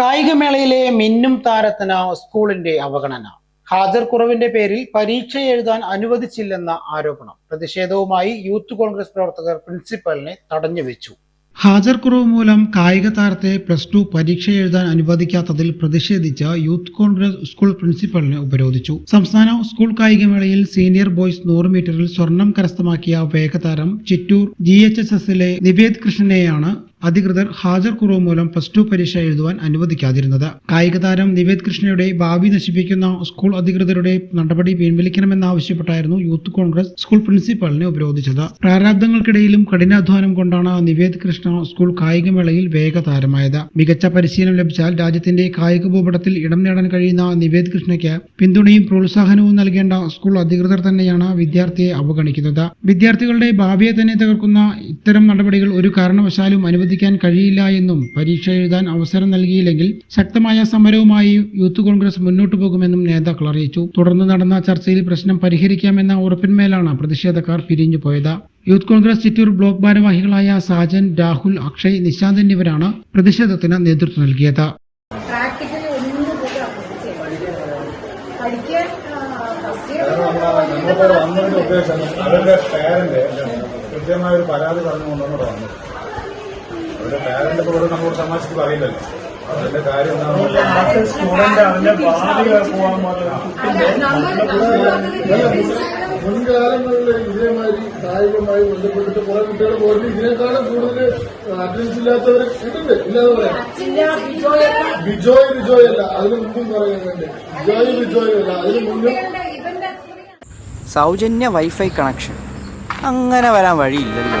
കായികമേളയിലെ മിന്നും താരത്തിന് സ്കൂളിന്റെ അവഗണന. ഹാജർ കുറവിന്റെ പേരിൽ പരീക്ഷ എഴുതാൻ അനുവദിച്ചില്ലെന്ന ആരോപണം. പ്രതിഷേധവുമായി യൂത്ത് കോൺഗ്രസ് പ്രവർത്തകർ പ്രിൻസിപ്പലിനെ തടഞ്ഞുവെച്ചു ഹാജർ കുറവ് മൂലം കായിക താരത്തെ പ്ലസ് ടു പരീക്ഷ എഴുതാൻ അനുവദിക്കാത്തതിൽ പ്രതിഷേധിച്ച യൂത്ത് കോൺഗ്രസ് സ്കൂൾ പ്രിൻസിപ്പലിനെ ഉപരോധിച്ചു. സംസ്ഥാന സ്കൂൾ കായികമേളയിൽ സീനിയർ ബോയ്സ് നൂറ് മീറ്ററിൽ സ്വർണം കരസ്ഥമാക്കിയ വേഗതാരം ചിറ്റൂർ ജി എച്ച് എസ് എസിലെ നിവേദ് കൃഷ്ണനെയാണ് അധികൃതർ ഹാജർ കുറവ് മൂലം പ്ലസ് ടു പരീക്ഷ എഴുതുവാൻ അനുവദിക്കാതിരുന്നത്. കായിക താരം നിവേദ് കൃഷ്ണയുടെ ഭാവി നശിപ്പിക്കുന്ന സ്കൂൾ അധികൃതരുടെ നടപടി പിൻവലിക്കണമെന്നാവശ്യപ്പെട്ടായിരുന്നു യൂത്ത് കോൺഗ്രസ് സ്കൂൾ പ്രിൻസിപ്പാളിനെ ഉപരോധിച്ചത്. പ്രാരാബ്ദങ്ങൾക്കിടയിലും കഠിനാധ്വാനം കൊണ്ടാണ് നിവേദ് കൃഷ്ണ സ്കൂൾ കായികമേളയിൽ വേഗതാരമായത് മികച്ച പരിശീലനം ലഭിച്ചാൽ രാജ്യത്തിന്റെ കായിക ഭൂപടത്തിൽ ഇടം നേടാൻ കഴിയുന്ന നിവേദ് കൃഷ്ണയ്ക്ക് പിന്തുണയും പ്രോത്സാഹനവും നൽകേണ്ട സ്കൂൾ അധികൃതർ തന്നെയാണ് വിദ്യാർത്ഥിയെ അവഗണിക്കുന്നത്. വിദ്യാർത്ഥികളുടെ ഭാവിയെ തന്നെ തകർക്കുന്ന ഇത്തരം നടപടികൾ ഒരു കാരണവശാലും അനുവദിക്കാൻ കഴിയില്ല എന്നും പരീക്ഷ എഴുതാൻ അവസരം നൽകിയില്ലെങ്കിൽ ശക്തമായ സമരവുമായി യൂത്ത് കോൺഗ്രസ് മുന്നോട്ടു പോകുമെന്നും നേതാക്കൾ അറിയിച്ചു. തുടർന്ന് നടന്ന ചർച്ചയിൽ പ്രശ്നം പരിഹരിക്കാമെന്ന ഉറപ്പിന്മേലാണ് പ്രതിഷേധക്കാർ പിരിഞ്ഞു പോയത്. യൂത്ത് കോൺഗ്രസ് ചിറ്റൂർ ബ്ലോക്ക് ഭാരവാഹികളായ സാജൻ രാഹുൽ അക്ഷയ് നിശാന്ത് എന്നിവരാണ് പ്രതിഷേധത്തിന് നേതൃത്വം നൽകിയത്. വന്നതിന്റെ ഉദ്ദേശം അവരുടെ പേരന്റ് കൃത്യമായ ഒരു പരാതി പറഞ്ഞുകൊണ്ടാണ് വന്നത് അവരുടെ പാരന്റ് ഇപ്പോൾ ഇവിടെ നമ്മളോട് തമാശക്ക് പറയില്ലല്ലോ അതിന്റെ കാര്യം മുൻകാലങ്ങളിൽ ഇതേമാതിരി കായികമായി ബന്ധപ്പെട്ടിട്ട് കുറെ കുട്ടികൾ പോയിട്ട് ഇതിനേക്കാളും കൂടുതൽ അറ്റൻഡൻസ് ഇല്ലാത്തവർ ഉണ്ട് ഇല്ലാതെ പറയാം. ബിജോയ് ബിജോയ് അല്ല. അതിന് മുമ്പും പറയുന്നുണ്ട് ബിജോയ് ബിജോയ് അല്ല. അതിന് മുമ്പും സൗജന്യ വൈഫൈ കണക്ഷൻ. അങ്ങനെ വരാൻ വഴിയില്ലല്ലോ